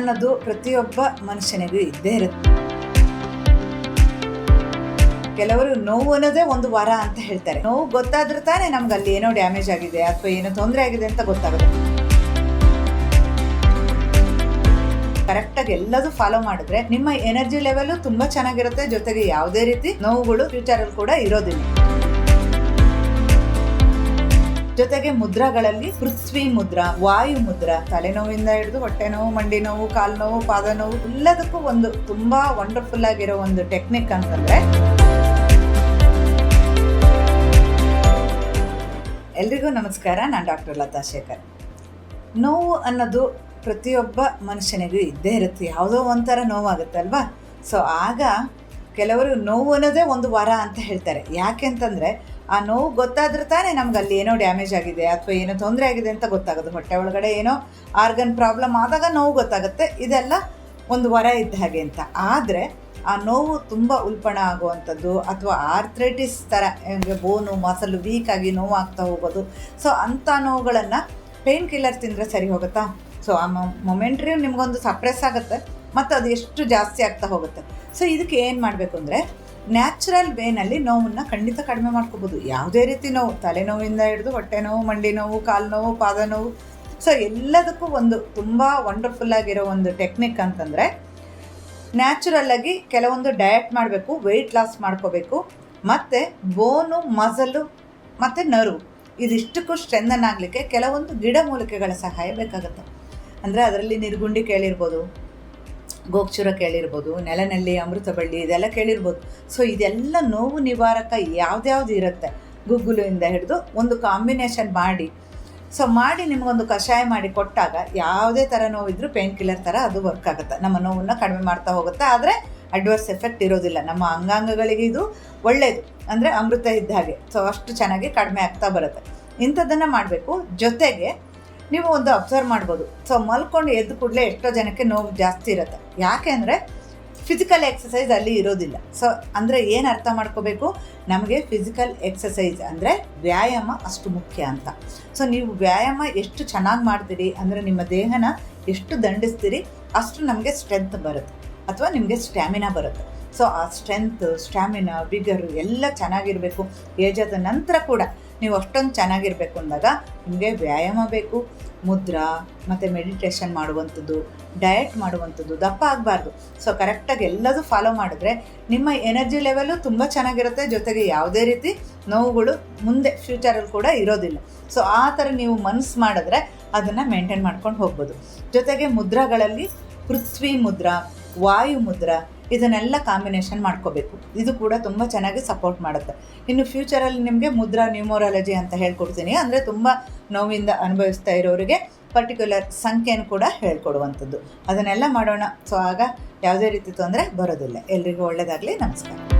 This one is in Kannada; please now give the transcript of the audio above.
ಅನ್ನೋದು ಪ್ರತಿಯೊಬ್ಬ ಮನುಷ್ಯನಿಗೂ ಇದ್ದೇ ಇರುತ್ತೆ. ಕೆಲವರು ನೋವು ಅನ್ನೋದೇ ಒಂದು ವರ ಅಂತ ಹೇಳ್ತಾರೆ. ನೋವು ಗೊತ್ತಾದ್ರೆ ತಾನೇ ನಮ್ಗೆ ಅಲ್ಲಿ ಏನೋ ಡ್ಯಾಮೇಜ್ ಆಗಿದೆ ಅಥವಾ ಏನೋ ತೊಂದರೆ ಆಗಿದೆ ಅಂತ ಗೊತ್ತಾಗುತ್ತೆ. ಕರೆಕ್ಟಾಗಿ ಎಲ್ಲದೂ ಫಾಲೋ ಮಾಡಿದ್ರೆ ನಿಮ್ಮ ಎನರ್ಜಿ ಲೆವೆಲ್ ತುಂಬಾ ಚೆನ್ನಾಗಿರುತ್ತೆ. ಜೊತೆಗೆ ಯಾವುದೇ ರೀತಿ ನೋವುಗಳು ಫ್ಯೂಚರ್ ಅಲ್ಲಿ ಕೂಡ ಇರೋದಿಲ್ಲ. ಜೊತೆಗೆ ಮುದ್ರಾಗಳಲ್ಲಿ ಪೃಥ್ವಿ ಮುದ್ರ, ವಾಯು ಮುದ್ರಾ, ತಲೆನೋವಿಂದ ಹಿಡಿದು ಹೊಟ್ಟೆ ನೋವು, ಮಂಡಿ ನೋವು, ಕಾಲು ನೋವು, ಪಾದ ನೋವು, ಎಲ್ಲದಕ್ಕೂ ಒಂದು ತುಂಬಾ ವಂಡರ್ಫುಲ್ ಆಗಿರೋ ಒಂದು ಟೆಕ್ನಿಕ್ ಅಂತಂದ್ರೆ ಎಲ್ರಿಗೂ ನಮಸ್ಕಾರ, ನಾನು ಡಾಕ್ಟರ್ ಲತಾ ಶೇಖರ್. ನೋವು ಅನ್ನೋದು ಪ್ರತಿಯೊಬ್ಬ ಮನುಷ್ಯನಿಗೂ ಇದ್ದೇ ಇರುತ್ತೆ, ಯಾವುದೋ ಒಂಥರ ನೋವಾಗುತ್ತೆ ಅಲ್ವಾ? ಸೊ ಆಗ ಕೆಲವರು ನೋವು ಅನ್ನೋದೇ ಒಂದು ವರ ಅಂತ ಹೇಳ್ತಾರೆ. ಯಾಕೆ ಅಂತಂದರೆ ಆ ನೋವು ಗೊತ್ತಾದ್ರೆ ತಾನೇ ನಮ್ಗೆ ಅಲ್ಲಿ ಏನೋ ಡ್ಯಾಮೇಜ್ ಆಗಿದೆ ಅಥವಾ ಏನೋ ತೊಂದರೆ ಆಗಿದೆ ಅಂತ ಗೊತ್ತಾಗೋದು ಹೊಟ್ಟೆ ಒಳಗಡೆ ಏನೋ ಆರ್ಗನ್ ಪ್ರಾಬ್ಲಮ್ ಆದಾಗ ನೋವು ಗೊತ್ತಾಗುತ್ತೆ. ಇದೆಲ್ಲ ಒಂದು ವರ ಇದ್ದ ಹಾಗೆ ಅಂತ. ಆದರೆ ಆ ನೋವು ತುಂಬ ಉಲ್ಪಣ ಆಗುವಂಥದ್ದು ಅಥವಾ ಆರ್ಥ್ರೈಟಿಸ್ ಥರ ಬೋನು ಮಸಲು ವೀಕಾಗಿ ನೋವು ಆಗ್ತಾ ಹೋಗೋದು. ಸೊ ಅಂಥ ನೋವುಗಳನ್ನು ಪೇನ್ ಕಿಲ್ಲರ್ ತಿಂದರೆ ಸರಿ ಹೋಗುತ್ತಾ? ಸೊ ಆ ಮೊಮೆಂಟ್ರಿ ನಿಮಗೊಂದು ಸಪ್ರೆಸ್ ಆಗುತ್ತೆ, ಮತ್ತು ಅದು ಎಷ್ಟು ಜಾಸ್ತಿ ಆಗ್ತಾ ಹೋಗುತ್ತೆ. ಸೊ ಇದಕ್ಕೆ ಏನು ಮಾಡಬೇಕು ಅಂದರೆ ನ್ಯಾಚುರಲ್ ವೇನಲ್ಲಿ ನೋವನ್ನು ಖಂಡಿತ ಕಡಿಮೆ ಮಾಡ್ಕೋಬೋದು. ಯಾವುದೇ ರೀತಿ ನೋವು, ತಲೆನೋವಿಂದ ಹಿಡಿದು ಹೊಟ್ಟೆ ನೋವು, ಮಂಡಿ ನೋವು, ಕಾಲು ನೋವು, ಪಾದ ನೋವು. ಸೊ ಎಲ್ಲದಕ್ಕೂ ಒಂದು ತುಂಬ ವಂಡರ್ಫುಲ್ ಆಗಿರೋ ಒಂದು ಟೆಕ್ನಿಕ್ ಅಂತಂದರೆ ನ್ಯಾಚುರಲ್ಲಾಗಿ ಕೆಲವೊಂದು ಡಯಟ್ ಮಾಡಬೇಕು ವೆಯ್ಟ್ ಲಾಸ್ ಮಾಡ್ಕೋಬೇಕು. ಮತ್ತು ಬೋನು ಮಸಲು ಮತ್ತು ನರು ಇದಿಷ್ಟಕ್ಕೂ ಸ್ಟ್ರೆಂದನ್ ಆಗಲಿಕ್ಕೆ ಕೆಲವೊಂದು ಗಿಡಮೂಲಿಕೆಗಳ ಸಹಾಯ ಬೇಕಾಗುತ್ತೆ. ಅಂದರೆ ಅದರಲ್ಲಿ ನಿರ್ಗುಂಡಿ ಕೇಳಿರ್ಬೋದು ಗೋಕ್ಷುರ ಕೇಳಿರ್ಬೋದು ನೆಲನಲ್ಲಿ ಅಮೃತ ಬಳ್ಳಿ ಇದೆಲ್ಲ ಕೇಳಿರ್ಬೋದು. ಸೊ ಇದೆಲ್ಲ ನೋವು ನಿವಾರಕ ಯಾವ್ದ್ಯಾವ್ದು ಇರುತ್ತೆ? ಗುಗ್ಗುಲಿಂದ ಹಿಡಿದು ಒಂದು ಕಾಂಬಿನೇಷನ್ ಮಾಡಿ. ಸೊ ಮಾಡಿ ನಿಮಗೊಂದು ಕಷಾಯ ಮಾಡಿ ಕೊಟ್ಟಾಗ ಯಾವುದೇ ಥರ ನೋವಿದ್ರೂ ಪೇನ್ ಕಿಲ್ಲರ್ ಥರ ಅದು ವರ್ಕ್ ಆಗುತ್ತೆ. ನಮ್ಮ ನೋವನ್ನು ಕಡಿಮೆ ಮಾಡ್ತಾ ಹೋಗುತ್ತೆ. ಆದರೆ ಅಡ್ವರ್ಸ್ ಎಫೆಕ್ಟ್ ಇರೋದಿಲ್ಲ. ನಮ್ಮ ಅಂಗಾಂಗಗಳಿಗೆ ಇದು ಒಳ್ಳೆಯದು ಅಂದರೆ ಅಮೃತ ಇದ್ದ ಹಾಗೆ. ಸೊ ಅಷ್ಟು ಚೆನ್ನಾಗಿ ಕಡಿಮೆ ಆಗ್ತಾ ಬರುತ್ತೆ. ಇಂಥದ್ದನ್ನು ಮಾಡಬೇಕು. ಜೊತೆಗೆ ನೀವು ಒಂದು ಅಬ್ಸರ್ವ್ ಮಾಡ್ಬೋದು. ಸೊ ಮಲ್ಕೊಂಡು ಎದ್ದು ಕೂಡಲೇ ಎಷ್ಟೋ ಜನಕ್ಕೆ ನೋವು ಜಾಸ್ತಿ ಇರುತ್ತೆ. ಯಾಕೆ ಅಂದರೆ ಫಿಸಿಕಲ್ ಎಕ್ಸಸೈಸ್ ಅಲ್ಲಿ ಇರೋದಿಲ್ಲ. ಸೊ ಅಂದರೆ ಏನು ಅರ್ಥ ಮಾಡ್ಕೋಬೇಕು? ನಮಗೆ ಫಿಸಿಕಲ್ ಎಕ್ಸಸೈಸ್ ಅಂದರೆ ವ್ಯಾಯಾಮ ಅಷ್ಟು ಮುಖ್ಯ ಅಂತ. ಸೊ ನೀವು ವ್ಯಾಯಾಮ ಎಷ್ಟು ಚೆನ್ನಾಗಿ ಮಾಡ್ತೀರಿ, ಅಂದರೆ ನಿಮ್ಮ ದೇಹನ ಎಷ್ಟು ದಂಡಿಸ್ತೀರಿ, ಅಷ್ಟು ನಮಗೆ ಸ್ಟ್ರೆಂತ್ ಬರುತ್ತೆ. ಅಥವಾ ನಿಮಗೆ ಸ್ಟ್ಯಾಮಿನಾ ಬರುತ್ತೆ. ಸೊ ಆ ಸ್ಟ್ರೆಂತ್ ಸ್ಟ್ಯಾಮಿನಾ ವಿಗರ್ ಎಲ್ಲ ಚೆನ್ನಾಗಿರಬೇಕು. ಏಜಾದ ನಂತರ ಕೂಡ ನೀವು ಅಷ್ಟೊಂದು ಚೆನ್ನಾಗಿರಬೇಕು ಅಂದಾಗ ನಿಮಗೆ ವ್ಯಾಯಾಮ ಬೇಕು. ಮುದ್ರಾ ಮತ್ತು ಮೆಡಿಟೇಷನ್ ಮಾಡುವಂಥದ್ದು ಡಯಟ್ ಮಾಡುವಂಥದ್ದು, ದಪ್ಪ ಆಗಬಾರ್ದು. ಸೊ ಕರೆಕ್ಟಾಗಿ ಎಲ್ಲದೂ ಫಾಲೋ ಮಾಡಿದ್ರೆ ನಿಮ್ಮ ಎನರ್ಜಿ ಲೆವೆಲು ತುಂಬ ಚೆನ್ನಾಗಿರುತ್ತೆ. ಜೊತೆಗೆ ಯಾವುದೇ ರೀತಿ ನೋವುಗಳು ಮುಂದೆ ಫ್ಯೂಚರಲ್ಲಿ ಕೂಡ ಇರೋದಿಲ್ಲ. ಸೊ ಆ ಥರ ನೀವು ಮನಸ್ಸು ಮಾಡಿದ್ರೆ ಅದನ್ನು ಮೇಂಟೈನ್ ಮಾಡ್ಕೊಂಡು ಹೋಗ್ಬೋದು. ಜೊತೆಗೆ ಮುದ್ರಾಗಳಲ್ಲಿ ಪೃಥ್ವಿ ಮುದ್ರಾ, ವಾಯು ಮುದ್ರಾ ಇದನ್ನೆಲ್ಲ ಕಾಂಬಿನೇಷನ್ ಮಾಡ್ಕೋಬೇಕು. ಇದು ಕೂಡ ತುಂಬ ಚೆನ್ನಾಗಿ ಸಪೋರ್ಟ್ ಮಾಡುತ್ತೆ. ಇನ್ನು ಫ್ಯೂಚರಲ್ಲಿ ನಿಮಗೆ ಮುದ್ರಾ ನ್ಯೂಮೊರಾಲಜಿ ಅಂತ ಹೇಳ್ಕೊಡ್ತೀನಿ. ಅಂದರೆ ತುಂಬ ನೋವಿಂದ ಅನುಭವಿಸ್ತಾ ಇರೋರಿಗೆ ಪರ್ಟಿಕ್ಯುಲರ್ ಸಂಖ್ಯೆಯನ್ನು ಕೂಡ ಹೇಳ್ಕೊಡುವಂಥದ್ದು. ಅದನ್ನೆಲ್ಲ ಮಾಡೋಣ. ಸೊ ಆಗ ಯಾವುದೇ ರೀತಿ ತೊಂದರೆ ಬರೋದಿಲ್ಲ. ಎಲ್ರಿಗೂ ಒಳ್ಳೆಯದಾಗಲಿ ನಮಸ್ಕಾರ.